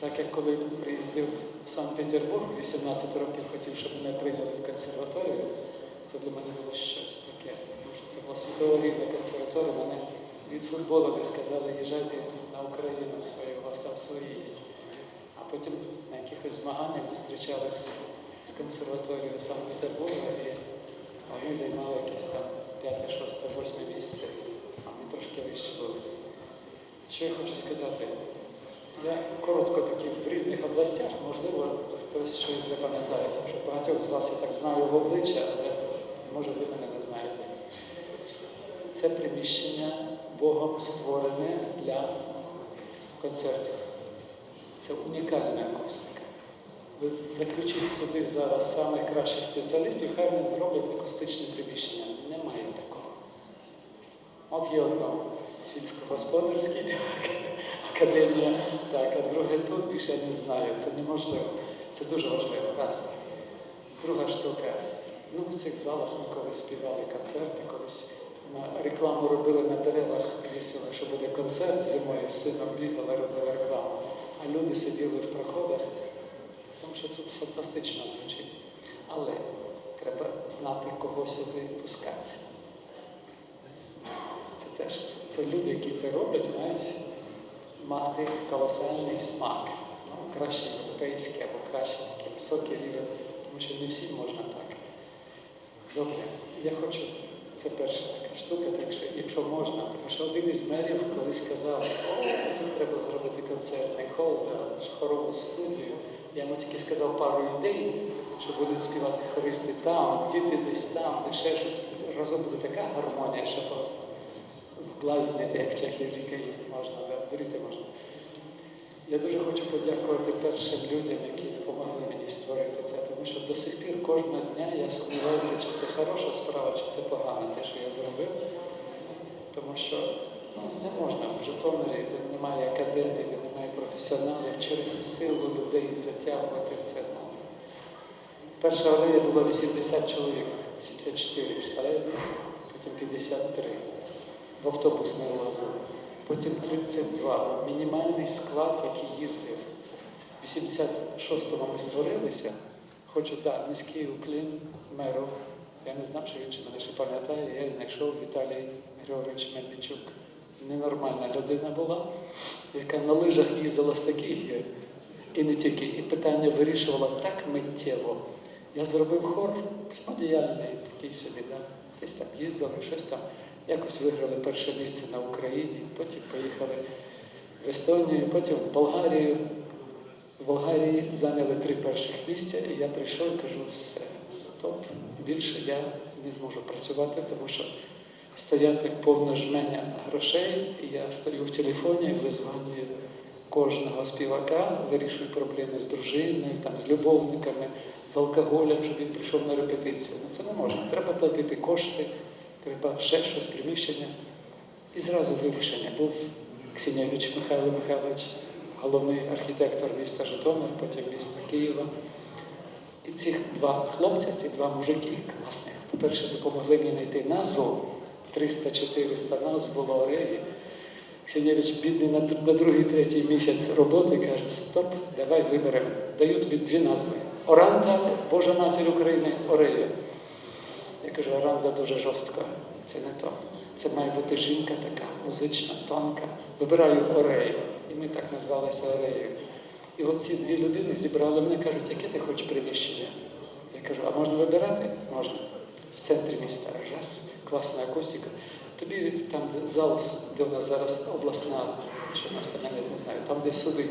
Так як коли приїздив в Санкт-Петербург, 18 років хотів, щоб мене прийняли в консерваторію, це для мене було щось таке. Тому що це була світового рівня консерваторія. Мене від футболу сказали, їжджайте на Україну свою, у вас там свої є. А потім на якихось змаганнях зустрічались з консерваторією Санкт-Петербурга і вони займали якесь там 5, 6, 8 місце, а ми трошки вище були. Що я хочу сказати? Я коротко таки в різних областях, можливо, хтось щось запам'ятає, тому що багатьох з вас я так знаю в обличчя, але може ви мене не знаєте. Це приміщення Богом створене для концертів. Це унікальна акустика. Ви заключіть сюди зараз самих кращих спеціалістів, хай вони зроблять акустичне приміщення. Немає такого. От є одно сільськогосподарський так, академія, так, а друге тут більше я не знаю. Це неможливо. Це дуже важливо. Раз. Друга штука. Ну, в цих залах ми колись співали концерти, колись рекламу робили на деревах, вісили, що буде концерт зимою з сином бігали, робили рекламу. А люди сиділи в проходах, тому що тут фантастично звучить. Але треба знати, кого сюди пускати. Це теж це, це люди, які це роблять, мають мати колосальний смак. Ну, краще європейський або краще такий високий рівень, тому що не всім можна так. Добре, я хочу, це перша така штука, так що якщо можна, тому що один із мерів колись сказав, о, тут треба зробити концертний хол, хорову студію. Я йому тільки сказав пару ідей, що будуть співати хористи там, діти десь там, де ще щось. Разом буде така гармонія, що просто зблазнити, як чехів рікаї можна, да, здуріти можна. Я дуже хочу подякувати першим людям, які допомогли мені створити це, тому що до сих пір кожного дня я сумніваюся, чи це хороша справа, чи це погано, те, що я зробив. Тому що ну, не можна в Житомирі, де немає академії, де немає професіоналів, через силу людей затягувати в це. Перша алея була 80 чоловік, 84, представляєте? Потім 53. В автобус не влазили. Потім 32. Мінімальний склад, який їздив. В 86-му ми створилися. Хочу, да, низький уклін меру. Я не знав, що він чи мене ще пам'ятає. Я знайшов Віталій Григорович Мельничук. Ненормальна людина була, яка на лижах їздила з таких гір. І не тільки, і питання вирішувала так миттєво. Я зробив хор самодіяльний, такий собі, да? десь там їздили, щось там. Якось виграли перше місце на Україні, потім поїхали в Естонію, потім в Болгарію. В Болгарії зайняли три перших місця, і я прийшов і кажу, все, стоп, більше я не зможу працювати, тому що стояти повне жменя грошей, і я стою в телефоні, визвонюю кожного співака, вирішую проблеми з дружиною, там, з любовниками, з алкоголем, щоб він прийшов на репетицію. Ну це не можна. Треба платити кошти, треба ще щось, приміщення. І зразу вирішення. Був Ксенєвич Михайло Михайлович, головний архітектор міста Житомир, потім міста Києва. І цих два хлопця, ці два мужики класних, по-перше, допомогли мені знайти назву. 300-400 назв було Ореї. Ксенєвич бідний на, на другий, третій місяць роботи каже: Стоп, давай виберемо. Даю тобі дві назви. Оранта, Божа матір України, Орея. Я кажу, Оранда дуже жорстко. Це не то. Це має бути жінка така, музична, тонка. Вибираю Орею. І ми так назвалися Ореєю. І оці дві людини зібрали мене, кажуть, яке ти хочеш приміщення? Я кажу, а можна вибирати? Можна. В центрі міста. Раз, класна акустика. Тобі там зал, де у нас зараз обласна, що нас там, навіть не знаю, там, де суди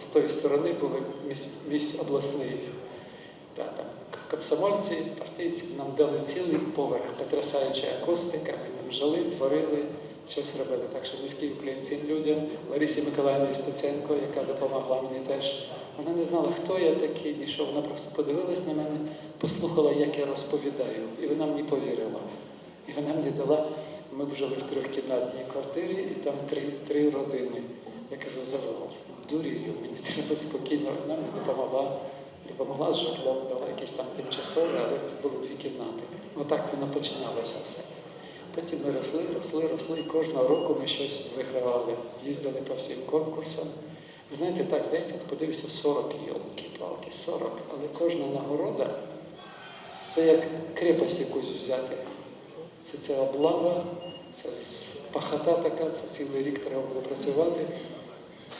з тої сторони були місь, місь обласний. Да, комсомольці, партійці нам дали цілий поверх, потрясаюча акустика, ми там жили, творили, щось робили. Так що низький уклін цим людям, Ларисі Миколаївні Стеценко, яка допомогла мені теж. Вона не знала, хто я такий, що. Вона просто подивилась на мене, послухала, як я розповідаю, і вона мені повірила. І вона мені дала, ми б жили в трьохкімнатній квартирі, і там три, три родини. Я кажу, завел, дурію, мені треба спокійно, вона мені допомогла допомогла з житлом, дала якісь там тимчасове, але це було дві кімнати. Отак воно починалося все. Потім ми росли, росли, росли, і кожного року ми щось вигравали. Їздили по всім конкурсам. Ви знаєте, так, здається, подивися 40 йолки, палки, 40, але кожна нагорода це як крепость якусь взяти. Це ця облава, це пахота така, це цілий рік треба було працювати,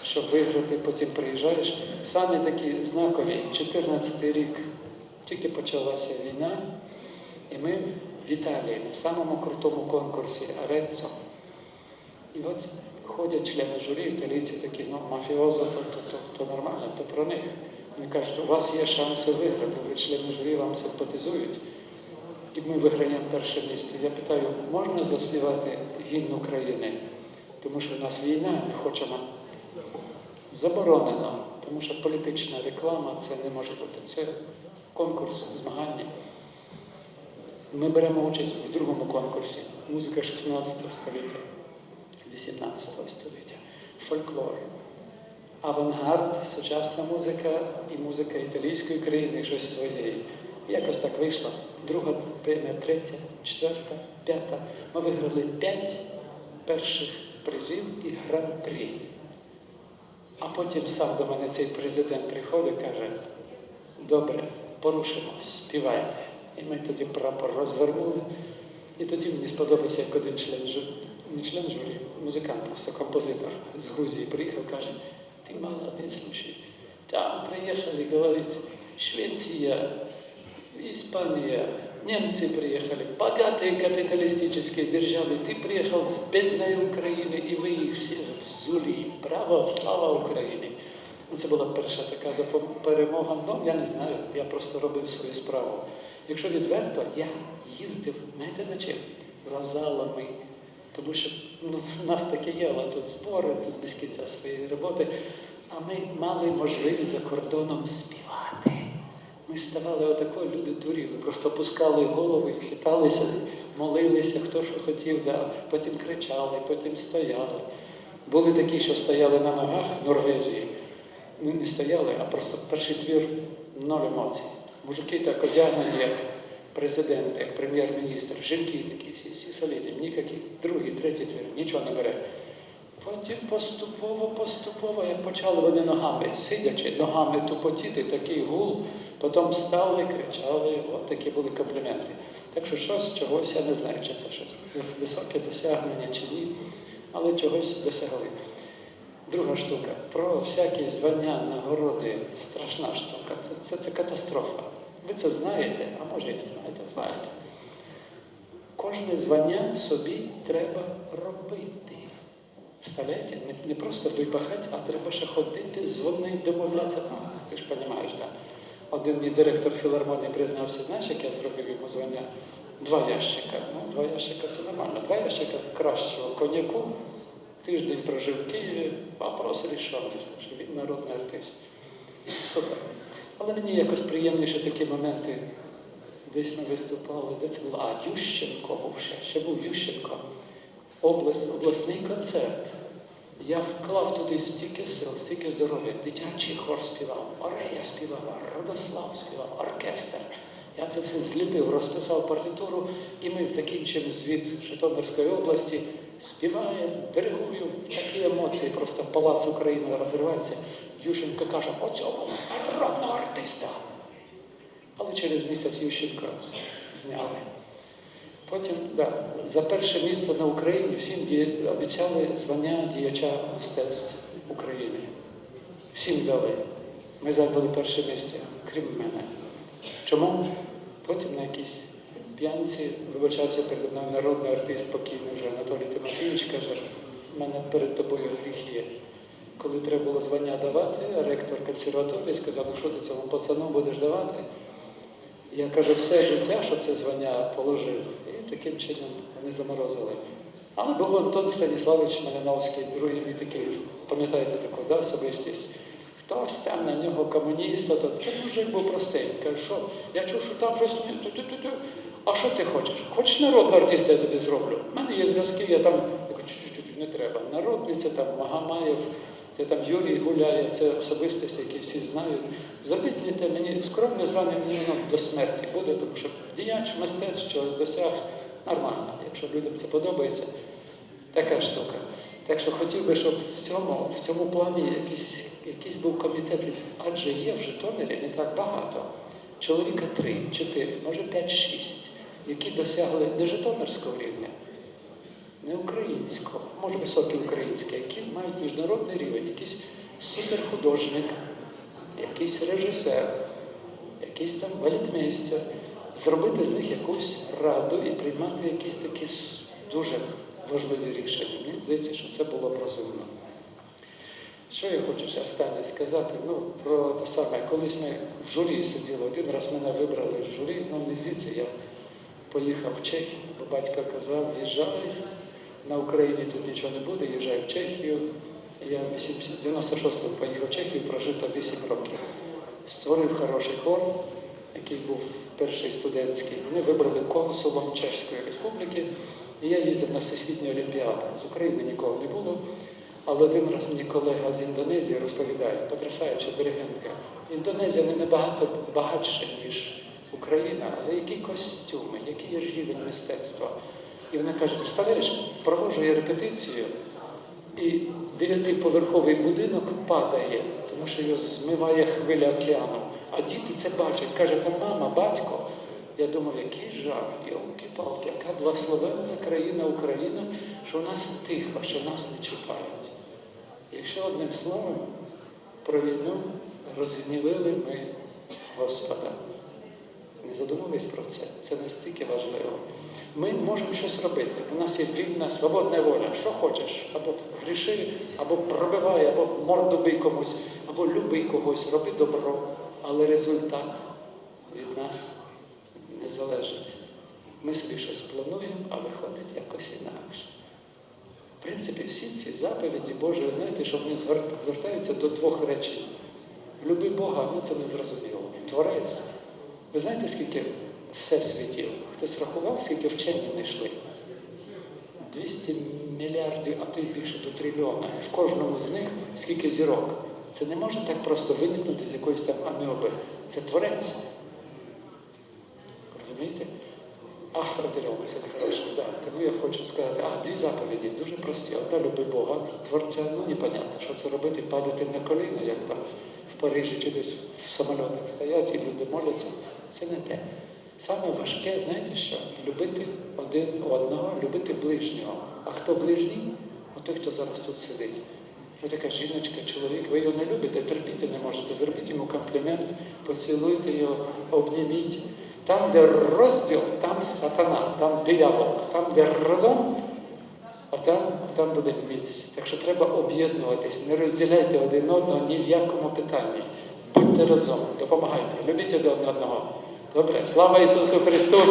щоб виграти, потім приїжджаєш. Самі такі знакові, 14 рік, тільки почалася війна, і ми в Італії на самому крутому конкурсі Ареццо. І от ходять члени журі, італійці такі, ну, мафіоза, то, то, то, то нормально, то про них. Вони кажуть, у вас є шанси виграти, ви члени журі вам симпатизують. І ми виграємо перше місце. Я питаю, можна заспівати гімн України? Тому що у нас війна, ми хочемо. Заборонено, тому що політична реклама це не може бути. Це конкурс, змагання. Ми беремо участь в другому конкурсі. Музика 16 століття, 18 століття, фольклор, авангард, сучасна музика і музика італійської країни, щось своєї. Якось так вийшло. Друга премія, третя, четверта, п'ята. Ми виграли п'ять перших призів і гран-прі. А потім сам до мене цей президент приходить і каже, добре, порушимо, співайте. І ми тоді прапор розвернули. І тоді мені сподобався, як один член журі, не член журі, музикант, просто композитор з Грузії приїхав, каже, ти молодець, слушай. Там приехали, говорит, Швеция, Испания, немцы приехали, богатые капиталистические державы. Ты приехал с бедной Украины, и вы их всіх взули. Браво, слава Україні! Ну, Це була перша така допом- перемога. Ну, я не знаю, я просто робив свою справу. Якщо відверто, я їздив, знаєте за чим? За залами. Тому що ну, в нас таке є, але тут збори, тут без кінця своєї роботи. А ми мали можливість за кордоном співати. Ми ставали отакою, люди дуріли, просто опускали голови, хиталися, молилися, хто що хотів, да. потім кричали, потім стояли. Були такі, що стояли на ногах в Норвезії. Ну, не стояли, а просто перший твір ноль емоцій. Мужики так одягнені, як президент, як прем'єр-міністр, жінки такі, всі, всі солідні, ніякі, другий, третій твір, нічого не бере. Потім поступово, поступово, як почали вони ногами, сидячи, ногами тупотіти, такий гул, потім встали, кричали, от такі були компліменти. Так що щось, чогось, я не знаю, чи це щось високе досягнення чи ні, але чогось досягли. Друга штука про всякі звання, нагороди, страшна штука. Це, це, це катастрофа. Ви це знаєте, а може і не знаєте, знаєте. Кожне звання собі треба робити. Представляєте? Не, не просто випахати, а треба ще ходити, дзвонити, домовлятися. Ну, ти ж розумієш, так. Один мій директор філармонії признався, знаєш, як я зробив йому звання? Два ящика. Ну, два ящика це нормально. Два ящика кращого коньяку. Тиждень прожив в Києві, вопрос рішений, він народний артист. Супер. Але мені якось приємніше такі моменти. Десь ми виступали, де це було? А, Ющенко був ще, ще був Ющенко. Область, обласний концерт. Я вклав туди стільки сил, стільки здоров'я. Дитячий хор співав, Орея співала, Родослав співав, оркестр. Я це все зліпив, розписав партитуру, і ми закінчимо звіт Житомирської області, співаємо, диригуємо. Такі емоції, просто палац України розривається. Ющенко каже, оцього народного артиста. Але через місяць Ющенка зняли. Потім да, за перше місце на Україні всім діє- обіцяли звання діяча мистецтв України. Всім дали. Ми зайняли перше місце, крім мене. Чому? Потім на якійсь п'янці вибачався перед мною народний артист покійний вже Анатолій Тимофійович, каже, в мене перед тобою гріх є. Коли треба було звання давати, ректор консерваторії сказав, ну що ти цьому пацану будеш давати? Я кажу, все життя, щоб це звання положив. Таким чином вони заморозили. Але був Антон Станіславович Малиновський, другий мій такий, пам'ятаєте таку да, особистість. Хтось там на нього комуніст, то це мужик був простий. Каже, що я чув, що там щось. А що ти хочеш? Хочеш народного артиста, я тобі зроблю. У мене є зв'язки, я там я кажу, чуть-чуть не треба. Народний це там Магомаєв, це там Юрій Гуляєв, це особистості, які всі знають. Зробіть мені те, мені скромне звання мені воно до смерті буде, тому що діяч мистецтв чогось досяг нормально. Якщо людям це подобається, така штука. Так що хотів би, щоб в цьому, в цьому плані якийсь, якийсь був комітет, адже є в Житомирі не так багато. Чоловіка три, чотири, може п'ять-шість, які досягли не Житомирського рівня, не українського, може високий український, які мають міжнародний рівень, якийсь суперхудожник, якийсь режисер, якийсь там балетмейстер, зробити з них якусь раду і приймати якісь такі дуже важливі рішення. Мені здається, що це було б розумно. Що я хочу ще останнє сказати? Ну, про те саме, колись ми в журі сиділи, один раз мене вибрали з журі, ну не звідси я поїхав в Чехію, бо батько казав, їжджай, на Україні тут нічого не буде, їжджай в Чехію. Я в 80 96-му поїхав в Чехію, прожив там 8 років. Створив хороший хор, який був перший студентський. Вони вибрали консулом Чеської Республіки. І я їздив на Всесвітні Олімпіади. З України нікого не було. Але один раз мені колега з Індонезії розповідає, потрясаюча диригентка. Індонезія не набагато багатша, ніж Україна, але які костюми, який рівень мистецтва. І вона каже: представляєш, проводжу я репетицію, і дев'ятиповерховий будинок падає, тому що його змиває хвиля океану. А діти це бачать. Каже, там мама, батько. Я думав, який жах, йолки-палки, яка благословенна країна Україна, що у нас тихо, що нас не чіпають. Якщо одним словом про війну розгнівили ми Господа. Не задумались про це. Це настільки важливо. Ми можемо щось робити. У нас є вільна, свободна воля. Що хочеш? Або гріши, або пробивай, або морду бий комусь, або люби когось, роби добро. Але результат від нас не залежить. Ми собі щось плануємо, а виходить якось інакше. В принципі, всі ці заповіді Божі, знаєте, що вони звертаються до двох речень. Люби Бога, ну це не зрозуміло. Творець. Ви знаєте, скільки всесвітів? Хтось рахував, скільки вчені знайшли? 200 мільярдів, а то й більше до трильйона. І в кожному з них скільки зірок. Це не може так просто виникнути з якоїсь там аміоби. Це творець. Розумієте? Ах, це хороший, да. Тому я хочу сказати, а дві заповіді дуже прості. Одна люби Бога, творця, ну непонятно, що це робити, падати на коліна, як там в Парижі чи десь в самольотах стоять і люди моляться. Це не те. Саме важке, знаєте що? Любити один одного, любити ближнього. А хто ближній? Той, хто зараз тут сидить. Ви така жіночка, чоловік, ви його не любите, терпіти не можете. Зробіть йому комплімент, поцілуйте його, обніміть. Там, де розділ, там сатана, там диявол, а там, де разом, а там, там буде міць. Так що треба об'єднуватись, не розділяйте один одного ні в якому питанні. Будьте разом, допомагайте, любіть один одного. Добре, слава Ісусу Христу!